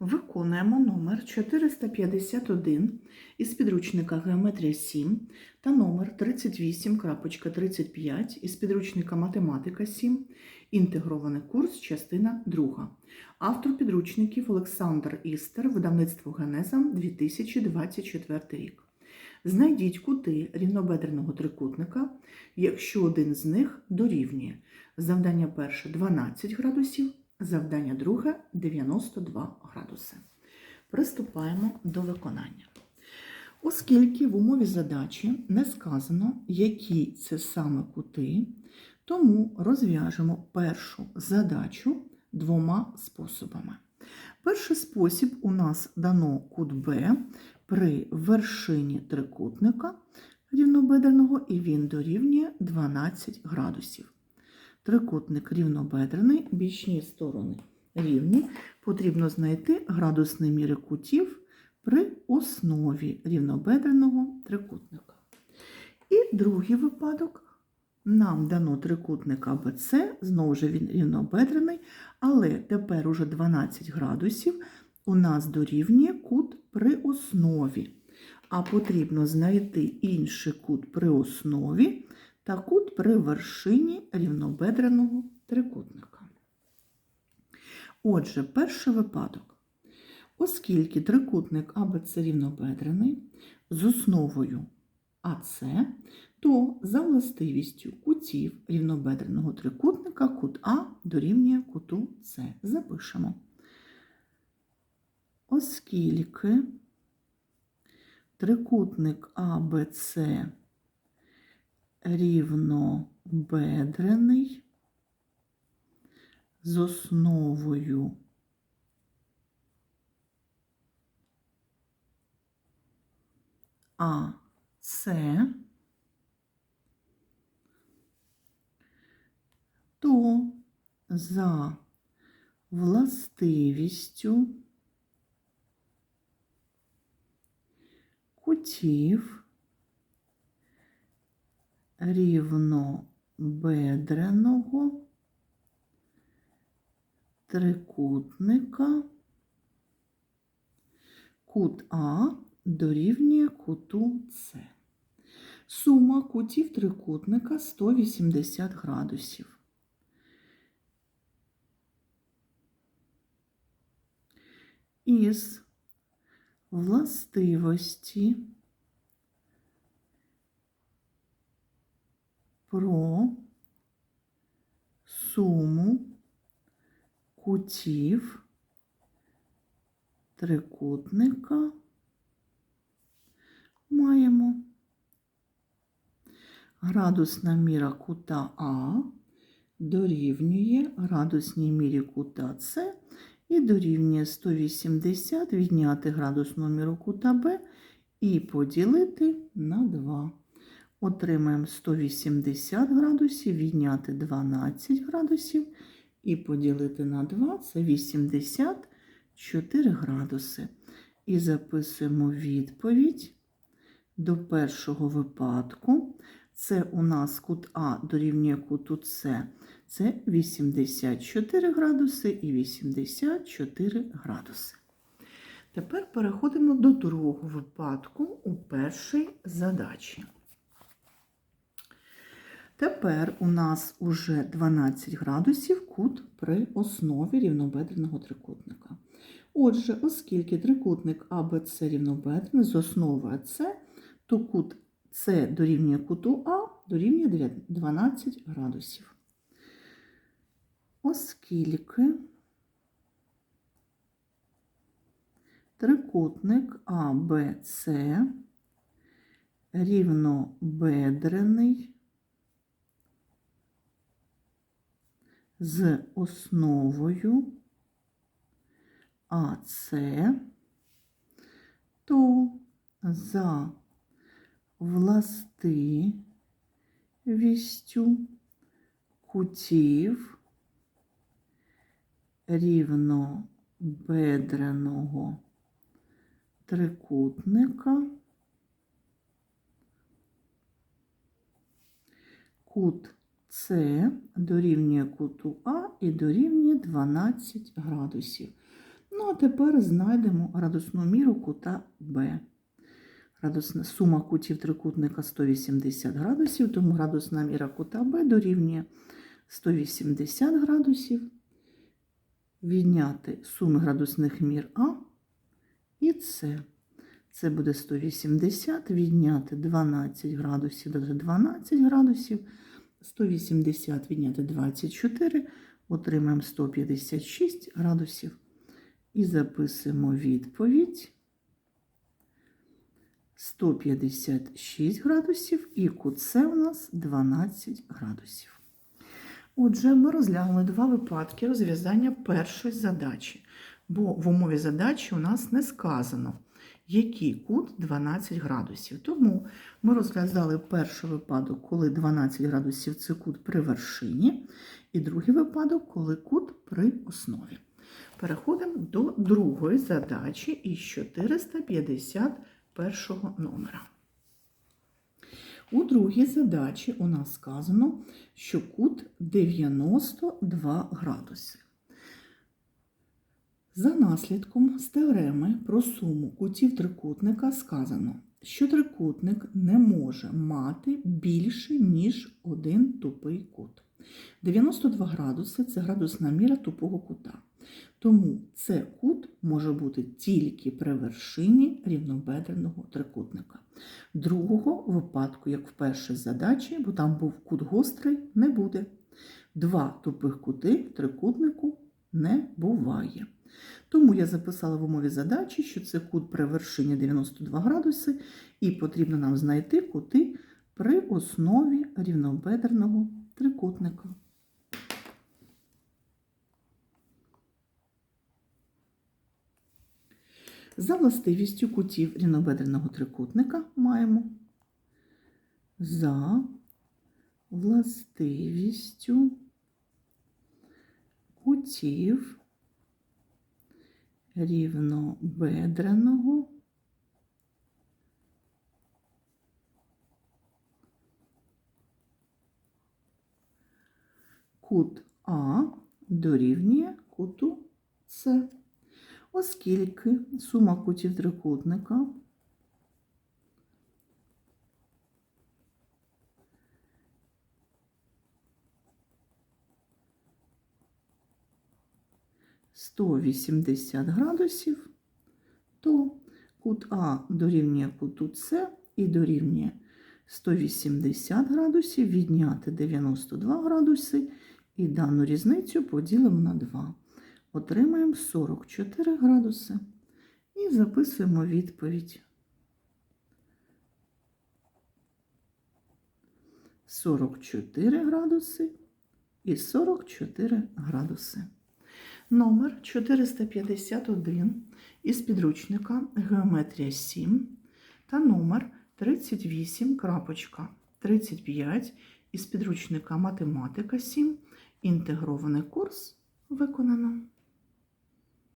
Виконуємо номер 451 із підручника Геометрія 7 та номер 38.35 із підручника Математика 7, інтегрований курс, частина 2. Автор підручників Олександр Істер, видавництво Генеза 2024 рік. Знайдіть кути рівнобедреного трикутника, якщо один з них дорівнює. Завдання перше 12 градусів, завдання друге 92 градуси. Приступаємо до виконання. Оскільки в умові задачі не сказано, які це саме кути, тому розв'яжемо першу задачу двома способами. Перший спосіб у нас дано кут Б при вершині трикутника рівнобедреного і він дорівнює 12 градусів. Трикутник рівнобедрений, бічні сторони рівні. Потрібно знайти градусні міри кутів при основі рівнобедреного трикутника. І другий випадок. Нам дано трикутник АБЦ, знову ж він рівнобедрений, але тепер уже 12 градусів у нас дорівнює кут при основі. А потрібно знайти інший кут при основі та кут при вершині рівнобедреного трикутника. Отже, перший випадок. Оскільки трикутник АБЦ рівнобедрений з основою АС, то за властивістю кутів рівнобедреного трикутника кут А дорівнює куту С. Запишемо. Оскільки трикутник АБЦ рівнобедрений з основою АС, то за властивістю кутів рівнобедреного трикутника кут А дорівнює куту С. Сума кутів трикутника 180 градусів. Із властивості про суму кутів трикутника маємо градусна міра кута А дорівнює градусній мірі кута С і дорівнює 180 відняти градусну міру кута Б і поділити на 2. Отримаємо 180 градусів, відняти 12 градусів і поділити на 2 це 84 градуси. І записуємо відповідь до першого випадку. Це у нас кут А дорівнює куту С. Це 84 градуси і 84 градуси. Тепер переходимо до другого випадку у першій задачі. Тепер у нас уже 12 градусів кут при основі рівнобедреного трикутника. Отже, оскільки трикутник АБЦ рівнобедрений з основою С, то кут С дорівнює куту А дорівнює 12 градусів. Оскільки трикутник АБЦ рівнобедрений з основою АС, то за властивістю кутів рівнобедреного трикутника кут С дорівнює куту А і дорівнює 12 градусів. Ну, а тепер знайдемо градусну міру кута Б. Градусна сума кутів трикутника 180 градусів, тому градусна міра кута Б дорівнює 180 градусів. Відняти суми градусних мір А і С. Це буде 180, відняти 12 градусів, додати 12 градусів, 180 відняти 24, отримаємо 156 градусів. І записуємо відповідь 156 градусів, і кут у нас 12 градусів. Отже, ми розглянули два випадки розв'язання першої задачі, бо в умові задачі у нас не сказано, який кут 12 градусів. Тому ми розглядали перший випадок, коли 12 градусів це кут при вершині, і другий випадок, коли кут при основі. Переходимо до другої задачі із 451 номера. У другій задачі у нас сказано, що кут 92 градуси. За наслідком з теореми про суму кутів трикутника сказано, що трикутник не може мати більше, ніж один тупий кут. 92 градуси це градусна міра тупого кута. Тому це кут може бути тільки при вершині рівнобедреного трикутника. Другого випадку, як в першій задачі, бо там був кут гострий, не буде. Два тупих кути в трикутнику не буває. Тому я записала в умові задачі, що це кут при вершині 92 градуси, і потрібно нам знайти кути при основі рівнобедреного трикутника. За властивістю кутів рівнобедреного трикутника маємо за властивістю кутів рівнобедреного кут А дорівнює куту С. Оскільки сума кутів трикутника сто вісімдесят градусів, то кут А дорівнює куту С і дорівнює 180 градусів, відняти 92 градуси і дану різницю поділимо на 2 отримаємо 44 градуси і записуємо відповідь. 44 градуси і 44 градуси. Номер 451 із підручника Геометрія 7 та номер 38.35 із підручника Математика 7. Інтегрований курс виконано.